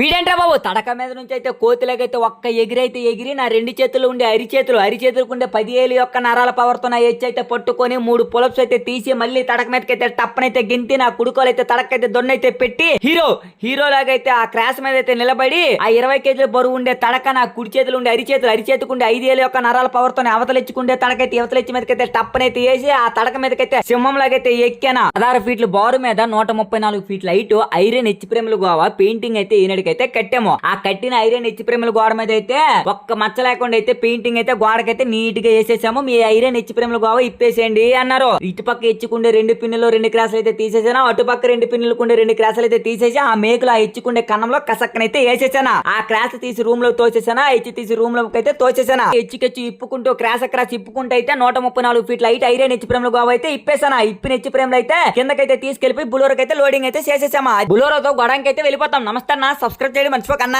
వీడేంట్రా బాబు? తడక మీద నుంచి అయితే కోతిలాగైతే ఒక్క ఎగిరైతే ఎగిరి నా రెండు చేతులు ఉండే అరిచేతులు అరిచేతులకు ఉండే పదివేలు యొక్క నరాల పవర్తో నా ఎచ్చి అయితే పట్టుకొని మూడు పులప్స్ అయితే తీసి మళ్ళీ తడక మీదకైతే టప్పనైతే గింతి నా కుడుకోలు అయితే తడకైతే దొన్నైతే పెట్టి హీరో హీరో లాగైతే ఆ క్రాస్ మీద అయితే నిలబడి ఆ ఇరవై కేజీల బరువు ఉండే తడక నా కుడి చేతులు ఉండే అరిచేతులు అరిచేతుకు ఉండే ఐదేళ్ళ యొక్క నరాల పవర్తో అవతలెచ్చుకుండే తడకైతే యువతలెచ్చి మీదకైతే టప్పనైతే వేసి ఆ తడక మీదకైతే సింహం లాగైతే ఎక్కాను. పదహారు ఫీట్లు బారు మీద నూట ముప్పై నాలుగు ఫీట్ల హైట్ ఐరన్ హెచ్ ప్రేమలు గోవా పెయింటింగ్ అయితే అయితే కట్టాము. ఆ కట్టిన ఐరన్ హెచ్ ప్రేమల గోడ మీద అయితే ఒక్క మచ్చ లేకుండా అయితే పెయింటింగ్ అయితే గోడకైతే నీట్గా వేసేసాము. మీ ఐరన్ హెచ్ ప్రేమల గోవ ఇప్పేసేయండి అన్నారు. ఇటు పక్క ఎచ్చుకుండే రెండు పిన్నులు రెండు క్రాసులు అయితే తీసేసాను. అటు పక్క రెండు పిన్నులు కుండే రెండు క్రాసులు అయితే తీసేసి ఆ మేకులు ఆ ఎచ్చుకుండే కన్నంలో కసక్కనైతే వేసేసాను. ఆ క్రాస్ తీసి రూమ్లో తోసేసాను. ఆ ఎచ్చి తీసి రూమ్లోకి అయితే తోసేసాను. ఎచ్చికెచ్చి ఇప్పుకుంటూ క్రాస్ క్రాస్ ఇప్పుకుంటూ అయితే నూట ముప్పై నాలుగు ఫీట్ల హైట్ ఐరన్ హెచ్ ప్రేమల గోవా అయితే ఇప్పేసాను. ఇప్పిన హెచ్ ప్రేమలు అయితే కిందకైతే తీసుకెళ్ళిపోయి బులోరకైతే అయితే లోడింగ్ అయితే చేసేసాము. బులోరతో గొడవకి అయితే వెళ్ళిపోతాం. నమస్తే అన్న. సబ్స్క్రైబ్ చేయడం మర్చిపోకన్నా